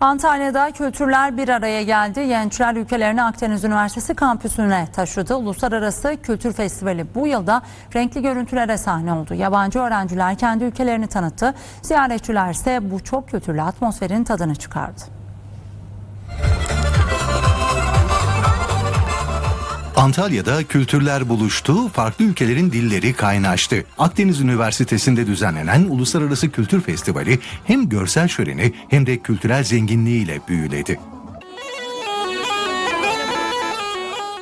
Antalya'da kültürler bir araya geldi. Gençler ülkelerini Akdeniz Üniversitesi kampüsüne taşıdı. Uluslararası Kültür Festivali bu yılda renkli görüntülere sahne oldu. Yabancı öğrenciler kendi ülkelerini tanıttı. Ziyaretçiler ise bu çok kültürlü atmosferin tadını çıkardı. Antalya'da kültürler buluştu, farklı ülkelerin dilleri kaynaştı. Akdeniz Üniversitesi'nde düzenlenen Uluslararası Kültür Festivali hem görsel şöleni hem de kültürel zenginliğiyle büyüledi.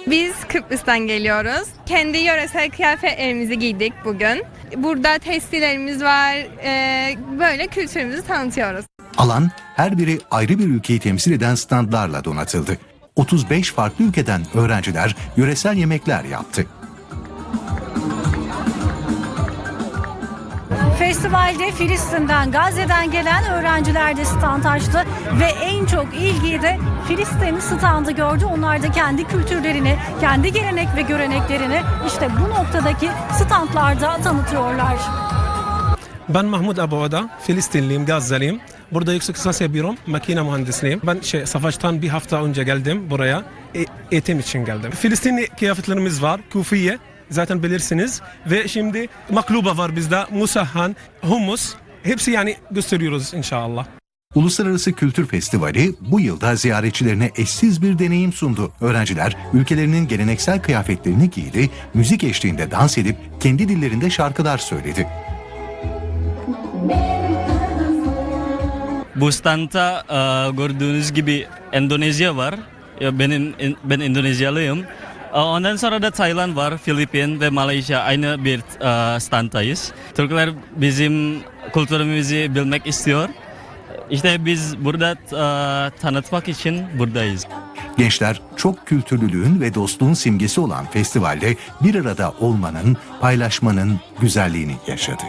Biz Kıbrıs'tan geliyoruz. Kendi yöresel kıyafetlerimizi giydik bugün. Burada testilerimiz var. Ee, böyle kültürümüzü tanıtıyoruz. Alan her biri ayrı bir ülkeyi temsil eden standlarla donatıldı. 35 farklı ülkeden öğrenciler yöresel yemekler yaptı. Festivalde Filistin'den, Gazze'den gelen öğrenciler de stand açtı ve en çok ilgiyi de Filistin standı gördü. Onlar da kendi kültürlerini, kendi gelenek ve göreneklerini işte bu noktadaki standlarda tanıtıyorlar. Ben Mahmut Abu Oda, Filistinliyim, Gazze'liyim. Burada yüksek lisans yapıyorum, makine mühendisliğim. Ben şey, savaştan bir hafta önce geldim buraya, e- eğitim için geldim. Filistinli kıyafetlerimiz var, kufiye, zaten bilirsiniz. Ve şimdi makluba var bizde, musahhan, humus. Hepsi yani gösteriyoruz inşallah. Uluslararası Kültür Festivali bu yılda ziyaretçilerine eşsiz bir deneyim sundu. Öğrenciler ülkelerinin geleneksel kıyafetlerini giydi, müzik eşliğinde dans edip kendi dillerinde şarkılar söyledi. Bu standta e, gördüğünüz gibi Endonezya var. Ya benim ben Endonezyalıyım. E, ondan sonra da Tayland var, Filipin ve Malaysia aynı bir e, standtayız. Türkler bizim kültürümüzü bilmek istiyor. İşte biz burada e, tanıtmak için buradayız. Gençler çok kültürlülüğün ve dostluğun simgesi olan festivalde bir arada olmanın, paylaşmanın güzelliğini yaşadı.